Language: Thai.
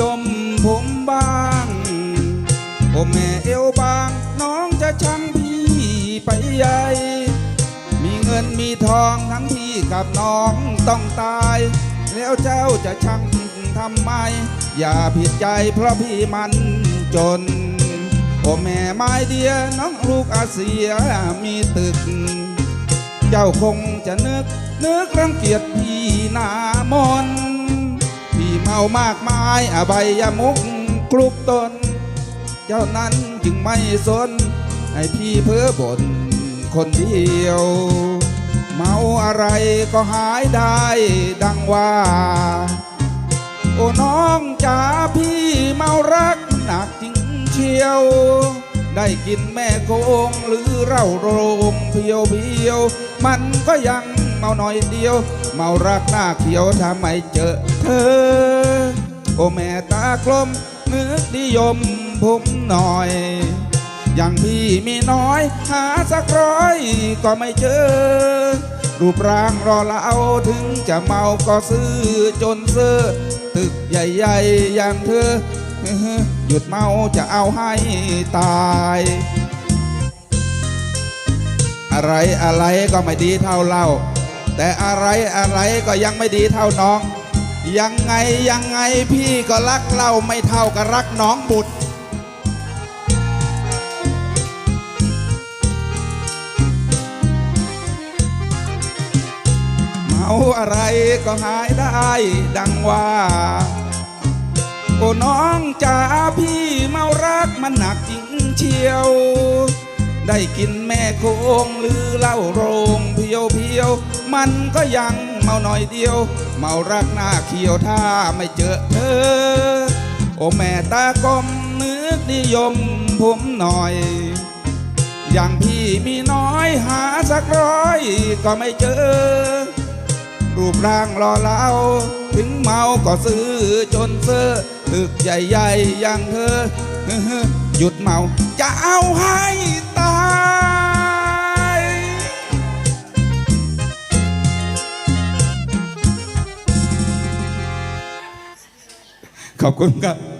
ยมผมบ้างโอแม่เอวบาง น้องจะช่างพี่ไปใหญ่ มีเงินมีทองทั้งพี่กับน้องต้องตาย แล้วเจ้าจะช่างทำไม อย่าผิดใจเพราะพี่มันจนโอแม่ไม้เดียน้องลูกอาเซียมีตึก เจ้าคงจะนึกนึกรังเกียจพี่นามน เมามากมายอบายยมุกกลุกตน เจ้านั้นจึงไม่สน ให้พี่เพ้อบ่นคนเดียว เมาอะไรก็หายได้ดังว่า โอ้น้องจ๋าพี่เมารักหนักจริงเชียว ได้กินแม่โกงหรือเหล้าโรงเพียวเพียว มันก็ยัง เมาหน่อยเดียว เมารักหน้าเขียวถ้าไมเจอเธอ โอแม่ตากลมนึกนิยมผมหน่อย อย่างพี่มีน้อย หาสักร้อยก็ไม่เจอ รูปร่างรอเราถึงจะเมาก็ซื้อจนเสื้อตึกใหญ่ๆอย่างเธอ หยุดเมาจะเอาให้ตายอะไรอะไรก็ไม่ดีเท่าเรา แต่อะไรอะไรก็ยังไม่ดีเท่าน้อง ยังไงยังไงพี่ก็รักเราไม่เท่ากับรักน้องบุตรเมาอะไรก็หายได้ ดังว่าโอ้น้องจ๋าพี่เมารักมันหนักจริงเชียว ได้กินแม่โคงหรือเหล้าโรงเพียวเพียวมันก็ยังเมาหน่อยเดียว เมารักหน้าเขียวถ้าไม่เจอเธอ โอแม่ตากลมนึกนิยมผมหน่อย อย่างพี่มีน้อยหาสักร้อยก็ไม่เจอ รูปร่างรอเราถึงเมาก็ซื้อจนเซอตึกใหญ่ๆอย่างเธอหยุดเมาจะเอาให้ ขอบคุณครับ